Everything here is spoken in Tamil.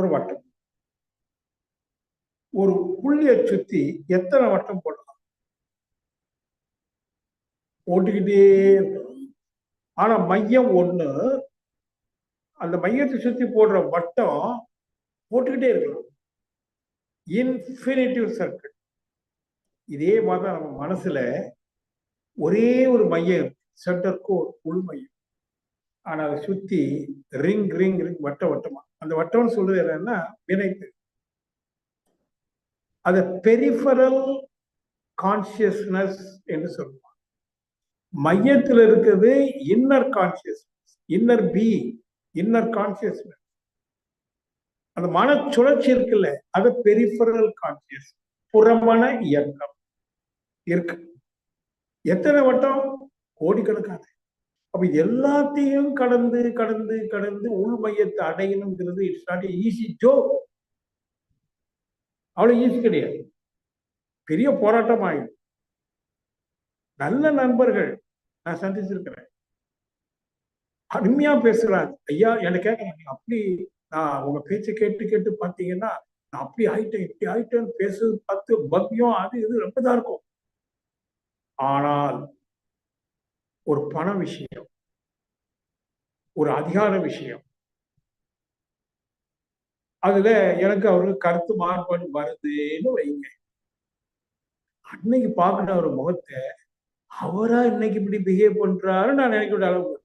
ஒரு வட்டம் ஒரு புள்ளியை சுத்தி எத்தனை வட்டம் போடலாம்? போட்டுக்கிட்டே இருக்கணும். ஆனா மையம் ஒண்ணு அந்த மையத்தை சுத்தி போடுற வட்டம் போட்டுக்கிட்டே இருக்கலாம் இன்ஃபினிட்டிவ் சர்க்கிள் இதே மாதிரி தான் நம்ம மனசுல ஒரே ஒரு மையம் சென்டர் கோர் உள் மையம். ஆனா அதை சுத்தி ரிங் ரிங் ரிங் வட்ட வட்டமா. அந்த வட்டம்னு சொல்றது என்னன்னா வினைப்பு அத பெரிஃபரல் கான்சியஸ்னஸ் என்று சொல்லுவாங்க. மையத்தில் இருக்கிறது inner consciousness inner be inner consciousness அந்த மன சுழற்சி இருக்குல்ல அது பெரிஃபரல் கான்சியஸ் புறமன இயக்கம் இருக்கு. எத்தனை வட்டம்? கோடிக்கணக்கான அப்ப எல்லாத்தையும் கடந்து கடந்து கடந்து உள் மையத்தை அடையணுங்கிறது இட்ஸ் நாட் ஈஸி ஜோ அவ்வளவு ஈஸி கிடையாது. பெரிய போராட்டம் ஆயிடும் நல்ல நண்பர்கள் நான் சந்திச்சிருக்கிறேன். அருமையா பேசுறாங்க ஐயா என்ன கேட்கறாங்க அப்படி நான் உங்க பேச்சை கேட்டு கேட்டு பார்த்தீங்கன்னா நான் அப்படி ஆயிட்டேன் இப்படி ஆயிட்டேன்னு பேசுறது பார்த்து பக்தியம் அது இது ரொம்ப தான் இருக்கும். ஆனால் ஒரு பண விஷயம் ஒரு அதிகார விஷயம். அதுல எனக்கு அவருக்கு கருத்து மாறுபாடு வருதுன்னு வைங்க. அன்னைக்கு பார்க்கிற ஒரு முகத்தை அவரா இன்னைக்கு இப்படி பிஹேவ் பண்றாரு நான் நினைக்கிற அளவுக்கு